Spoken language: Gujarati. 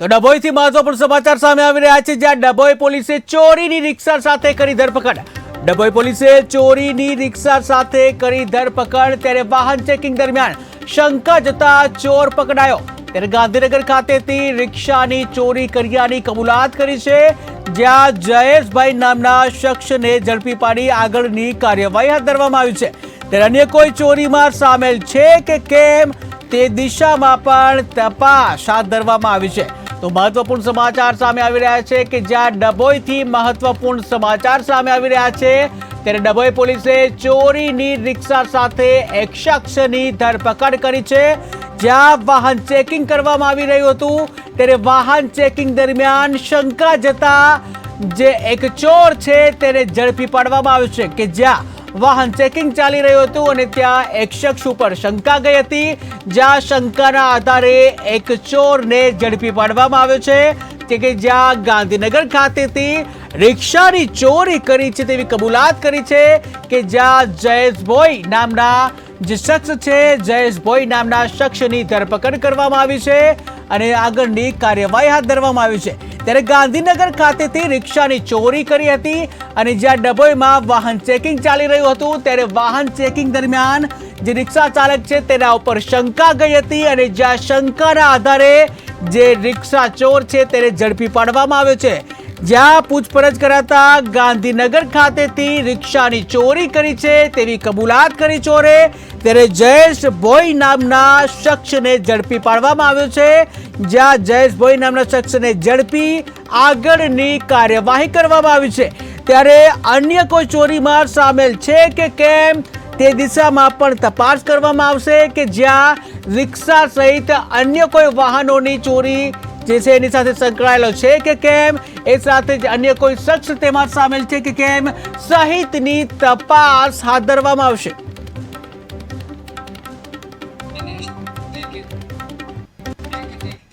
તો ડભોઈથી મહત્વપૂર્ણ સમાચાર સામે આવી રહ્યા છે, જ્યાં ડભોઈ પોલીસે ચોરીની રિક્ષા સાથે કરી ધરપકડ. ડભોઈ પોલીસે ચોરીની રિક્ષા સાથે કરી ધરપકડ, ત્યારે વાહન ચેકિંગ દરમિયાન શંકા જતા ચોર પકડાયો. ત્યારે ગાંધીનગર ખાતેથી રિક્ષાની ચોરી કર્યાની કબૂલાત કરી છે, જ્યાં જયેશભાઈ નામના શખ્સને ઝડપી પાડી આગળની કાર્યવાહી હાથ ધરવામાં આવી છે. ત્યારે અન્ય કોઈ ચોરીમાં સામેલ છે કે કેમ, તે દિશામાં પણ તપાસ હાથ ધરવામાં આવી છે. તો મહત્વપૂર્ણ સમાચાર સામે આવી રહ્યા છે કે જ્યાં ડભોઈથી મહત્વપૂર્ણ સમાચાર સામે આવી રહ્યા છે, ત્યારે ડભોઈ પોલીસે ચોરીની રિક્ષા સાથે એક શખ્સની ધરપકડ કરી છે. જ્યાં વાહન ચેકિંગ કરવામાં આવી રહ્યું હતું, ત્યારે વાહન ચેકિંગ દરમિયાન શંકા જતા જે એક ચોર છે, તેને ઝડપી પાડવામાં આવ્યો છે કે જ્યાં વાહન ચેકિંગ ચાલી રહ્યું હતું અને ત્યાં એક શખ્સ ઉપર શંકા ગઈ હતી, જ્યાં શંકાના આધારે એક ચોરને ઝડપી પાડવામાં આવ્યો છે. કે કે જ્યાં ગાંધીનગર ખાતેથી રિક્ષાની ચોરી કરી છે તેવી કબૂલાત કરી છે કે જ્યાં જયેશભાઈ નામના જે શખ્સ છે, જયેશભાઈ નામના શખ્સની ધરપકડ કરવામાં આવી છે અને આગળની કાર્યવાહી હાથ ધરવામાં આવી છે. ત્યારે ગાંધીનગર ખાતેથી રિક્ષાની ચોરી કરી હતી અને જ્યાં ડભોઈમાં વાહન ચેકિંગ ચાલી રહ્યું હતું, ત્યારે વાહન ચેકિંગ દરમિયાન જે રિક્ષા ચાલક છે તેના ઉપર શંકા ગઈ હતી અને જ્યાં શંકાના આધારે જે રિક્ષા ચોર છે તેને ઝડપી પાડવામાં આવ્યો છે. જ્યાં પૂછપરછ કરાતા ગાંધીનગર ખાતેથી રિક્ષાની ચોરી કરી છે, તેવી કબૂલાત કરી ચોરે, ત્યારે જયેશ ભોઈ નામના શખ્સને ઝડપી પાડવામાં આવ્યો છે. જ્યાં જયેશ ભોઈ નામના શખ્સને ઝડપી આગળની કાર્યવાહી કરવામાં આવી છે. ત્યારે અન્ય કોઈ ચોરીમાં સામેલ છે કે કેમ, તે દિશામાં પણ તપાસ કરવામાં આવશે કે જ્યાં રિક્ષા સહિત અન્ય કોઈ વાહનોની ચોરી જે છે એની સાથે સંકળાયેલો છે કે કેમ એ સાથે જ અન્ય કોઈ શખ્સ તેમાં સામેલ છે કે કેમ? સહિતની તપાસ હાથ ધરવામાં આવશે.